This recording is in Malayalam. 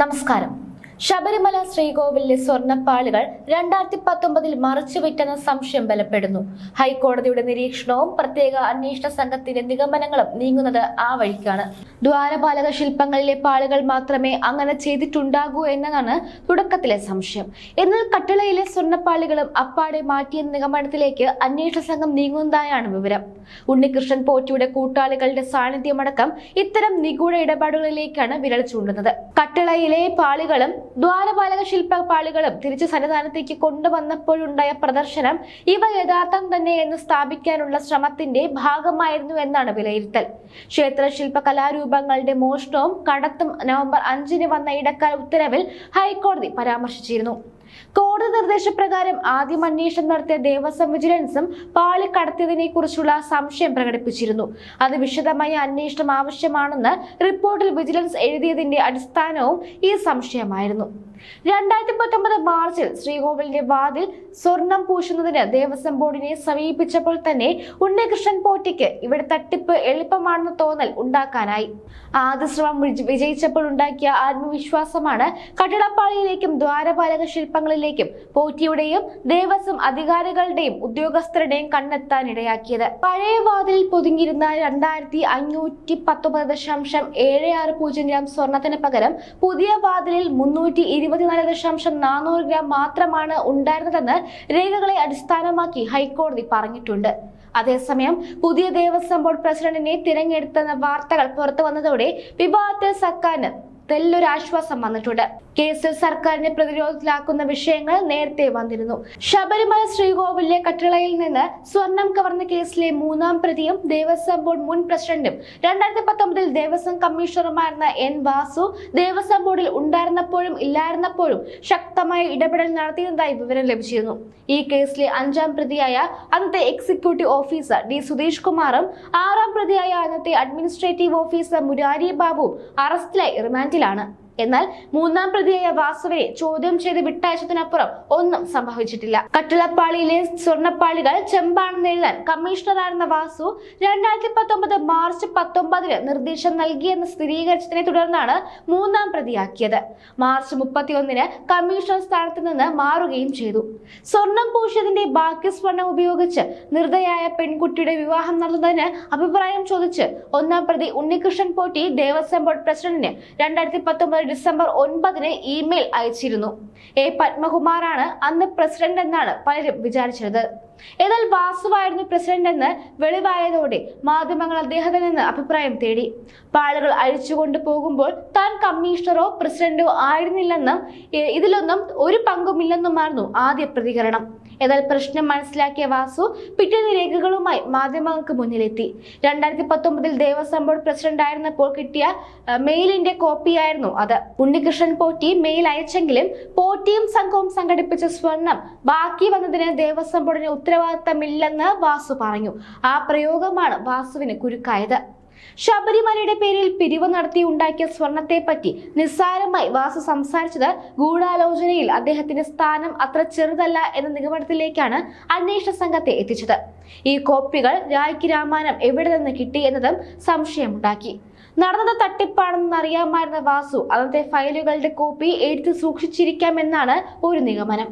നമസ്കാരം. ശബരിമല ശ്രീകോവിലിലെ സ്വർണപ്പാളികൾ രണ്ടായിരത്തി പത്തൊമ്പതിൽ മറച്ചുവിറ്റെന്ന സംശയം ബലപ്പെടുന്നു. ഹൈക്കോടതിയുടെ നിരീക്ഷണവും പ്രത്യേക അന്വേഷണ സംഘത്തിന്റെ നിഗമനങ്ങളും നീങ്ങുന്നത് ആ വഴിക്കാണ്. ദ്വാരപാലക ശില്പങ്ങളിലെ പാളികൾ മാത്രമേ അങ്ങനെ ചെയ്തിട്ടുണ്ടാകൂ എന്നതാണ് തുടക്കത്തിലെ സംശയം. എന്നാൽ കട്ടിളയിലെ സ്വർണപ്പാളികളും അപ്പാടെ മാറ്റിയ നിഗമനത്തിലേക്ക് അന്വേഷണ സംഘം നീങ്ങുന്നതായാണ് വിവരം. ഉണ്ണികൃഷ്ണൻ പോറ്റിയുടെ കൂട്ടാളികളുടെ സാന്നിധ്യമടക്കം ഇത്തരം നിഗൂഢ ഇടപാടുകളിലേക്കാണ് വിരൽ ചൂണ്ടുന്നത്. കട്ടിളയിലെ പാളികളും ദ്വാരപാലക ശില്പ പാളികളും തിരിച്ചു സന്നിധാനത്തേക്ക് കൊണ്ടുവന്നപ്പോഴുണ്ടായ പ്രദർശനം ഇവ യഥാർത്ഥം തന്നെ എന്ന് സ്ഥാപിക്കാനുള്ള ശ്രമത്തിന്റെ ഭാഗമായിരുന്നു എന്നാണ് വിലയിരുത്തൽ. ക്ഷേത്ര ശില്പ കലാരൂപങ്ങളുടെ മോഷണവും കടത്തും നവംബർ അഞ്ചിന് വന്ന ഇടക്കാല ഉത്തരവിൽ ഹൈക്കോടതി പരാമർശിച്ചിരുന്നു. കോടതി നിർദ്ദേശപ്രകാരം ആദ്യം അന്വേഷണം നടത്തിയ ദേവസ്വം വിജിലൻസും പാളി കടത്തിയതിനെ കുറിച്ചുള്ള സംശയം പ്രകടിപ്പിച്ചിരുന്നു. അത് വിശദമായ അന്വേഷണം ആവശ്യമാണെന്ന് റിപ്പോർട്ടിൽ വിജിലൻസ് എഴുതിയതിന്റെ അടിസ്ഥാനവും ഈ സംശയമായിരുന്നു. രണ്ടായിരത്തി പത്തൊമ്പത് മാർച്ചിൽ ശ്രീകോവിലിന്റെ വാതിൽ സ്വർണം പൂശുന്നതിന് ദേവസ്വം ബോർഡിനെ സമീപിച്ചപ്പോൾ തന്നെ ഉണ്ണികൃഷ്ണൻ പോറ്റിക്ക് ഇവിടെ തട്ടിപ്പ് എളുപ്പമാണെന്ന് തോന്നൽ ഉണ്ടാക്കാനായി. ആദ്യ ശ്രമം വിജയിച്ചപ്പോൾ ഉണ്ടാക്കിയ ആത്മവിശ്വാസമാണ് കട്ടിടപ്പാളിയിലേക്കും ദ്വാരപാലക ശില്പങ്ങളിലേക്കും പോറ്റിയുടെയും ദേവസ്വം അധികാരികളുടെയും ഉദ്യോഗസ്ഥരുടെയും കണ്ണെത്താനിടയാക്കിയത് പഴയ വാതിലിൽ പൊതുങ്ങിയിരുന്ന രണ്ടായിരത്തി അഞ്ഞൂറ്റി പത്തൊമ്പത് ദശാംശം ഏഴ് ആറ് പൂജ്യം ഗ്രാം സ്വർണത്തിന് പകരം പുതിയ വാതിലിൽ മുന്നൂറ്റി ഇരുപത്തിനാല് ദശാംശം നാനൂറ് ഗ്രാം മാത്രമാണ് ഉണ്ടായിരുന്നതെന്ന് രേഖകളെ അടിസ്ഥാനമാക്കി ഹൈക്കോടതി പറഞ്ഞിട്ടുണ്ട്. അതേസമയം പുതിയ ദേവസ്വം ബോർഡ് പ്രസിഡന്റിനെ തിരഞ്ഞെടുത്തെന്ന വാർത്തകൾ പുറത്തു വന്നതോടെ വിവാദത്തിൽ സർക്കാരിന് തെല്ലൊരു ആശ്വാസം വന്നിട്ടുണ്ട്. കേസിൽ സർക്കാരിനെ പ്രതിരോധത്തിലാക്കുന്ന വിഷയങ്ങൾ നേരത്തെ വന്നിരുന്നു. ശബരിമല ശ്രീകോവിലെ കട്ടിളയിൽ നിന്ന് സ്വർണം കവർന്ന കേസിലെ മൂന്നാം പ്രതിയും ദേവസ്വം ബോർഡ് മുൻ പ്രസിഡന്റും രണ്ടായിരത്തി പത്തൊമ്പതിൽ ദേവസ്വം കമ്മീഷണറുമായിരുന്ന എൻ വാസു ദേവസ്വം ബോർഡിൽ ഉണ്ടായിരുന്നപ്പോഴും ഇല്ലായിരുന്നപ്പോഴും ശക്തമായ ഇടപെടൽ നടത്തിയതായി വിവരം ലഭിച്ചിരുന്നു. ഈ കേസിലെ അഞ്ചാം പ്രതിയായ അന്നത്തെ എക്സിക്യൂട്ടീവ് ഓഫീസർ ഡി സുധീഷ് കുമാറും ആറാം പ്രതിയായ അന്നത്തെ അഡ്മിനിസ്ട്രേറ്റീവ് ഓഫീസർ മുരാരി ബാബു അറസ്റ്റിലായി റിമാൻഡിലാണ് എന്നാൽ മൂന്നാം പ്രതിയായ വാസുവിനെ ചോദ്യം ചെയ്ത് വിട്ടയച്ചതിനപ്പുറം ഒന്നും സംഭവിച്ചിട്ടില്ല. കട്ടിളപ്പാളിയിലെ സ്വർണപ്പാളികൾ ചെമ്പാണെന്ന് എഴുതാൻ കമ്മീഷണറായിരുന്ന വാസു രണ്ടായിരത്തി പത്തൊമ്പത് മാർച്ച് പത്തൊമ്പതിന് നിർദ്ദേശം നൽകിയെന്ന് സ്ഥിരീകരിച്ചതിനെ തുടർന്നാണ് മൂന്നാം പ്രതിയാക്കിയത്. മാർച്ച് മുപ്പത്തിയൊന്നിന് കമ്മീഷണർ സ്ഥാനത്ത് നിന്ന് മാറുകയും ചെയ്തു. സ്വർണം പൂശിയതിന്റെ ബാക്കി സ്വർണം ഉപയോഗിച്ച് നിർദ്ദയായ പെൺകുട്ടിയുടെ വിവാഹം നടത്തുന്നതിന് അഭിപ്രായം ചോദിച്ച് ഒന്നാം പ്രതി ഉണ്ണികൃഷ്ണൻ പോറ്റി ദേവസ്വം ബോർഡ് പ്രസിഡന്റിന് രണ്ടായിരത്തി പത്തൊമ്പത് ഡിസംബർ ഒൻപതിന് ഇമെയിൽ അയച്ചിരുന്നു. എ. പത്മകുമാറാണ് അന്ന് പ്രസിഡന്റ് എന്നാണ് പലരും വിചാരിച്ചത് എന്നാൽ വാസുവായിരുന്നു പ്രസിഡന്റ് എന്ന് വെളിവായതോടെ മാധ്യമങ്ങൾ അദ്ദേഹത്തിൽ നിന്ന് അഭിപ്രായം തേടി. പാളുകൾ അഴിച്ചുകൊണ്ട് പോകുമ്പോൾ താൻ കമ്മീഷണറോ പ്രസിഡന്റോ ആയിരുന്നില്ലെന്നും ഇതിലൊന്നും ഒരു പങ്കുമില്ലെന്നുമായിരുന്നു ആദ്യ പ്രതികരണം. എന്നാൽ പ്രശ്നം മനസ്സിലാക്കിയ വാസു പിറ്റേന്ന് രേഖകളുമായി മാധ്യമങ്ങൾക്ക് മുന്നിലെത്തി. രണ്ടായിരത്തി പത്തൊമ്പതിൽ ദേവസ്വം ബോർഡ് പ്രസിഡന്റ് ആയിരുന്നപ്പോൾ കിട്ടിയ മെയിലിന്റെ കോപ്പിയായിരുന്നു അത്. ഉണ്ണികൃഷ്ണൻ പോറ്റി മെയിൽ അയച്ചെങ്കിലും പോറ്റിയും സംഘവും സംഘടിപ്പിച്ച സ്വർണം ബാക്കി വന്നതിന് ദേവസ്വം ബോർഡിന് ഉത്തരവാദിത്തമില്ലെന്ന് വാസു പറഞ്ഞു. ആ പ്രയോഗമാണ് വാസുവിന് കുരുക്കായത്. ശബരിമലയുടെ പേരിൽ പിരിവ് നടത്തി ഉണ്ടാക്കിയ സ്വർണത്തെ പറ്റി നിസ്സാരമായി വാസു സംസാരിച്ചത് ഗൂഢാലോചനയിൽ അദ്ദേഹത്തിന്റെ സ്ഥാനം അത്ര ചെറുതല്ല എന്ന നിഗമനത്തിലേക്കാണ് അന്വേഷണ സംഘത്തെ എത്തിച്ചത്. ഈ കോപ്പികൾ രായ്ക്ക് രാമാനം എവിടെ നിന്ന് കിട്ടി എന്നതും സംശയമുണ്ടാക്കി. നടന്നത് തട്ടിപ്പാണെന്ന് അറിയാമായിരുന്ന വാസു അന്നത്തെ ഫയലുകളുടെ കോപ്പി എടുത്ത് സൂക്ഷിച്ചിരിക്കാമെന്നാണ് ഒരു നിഗമനം.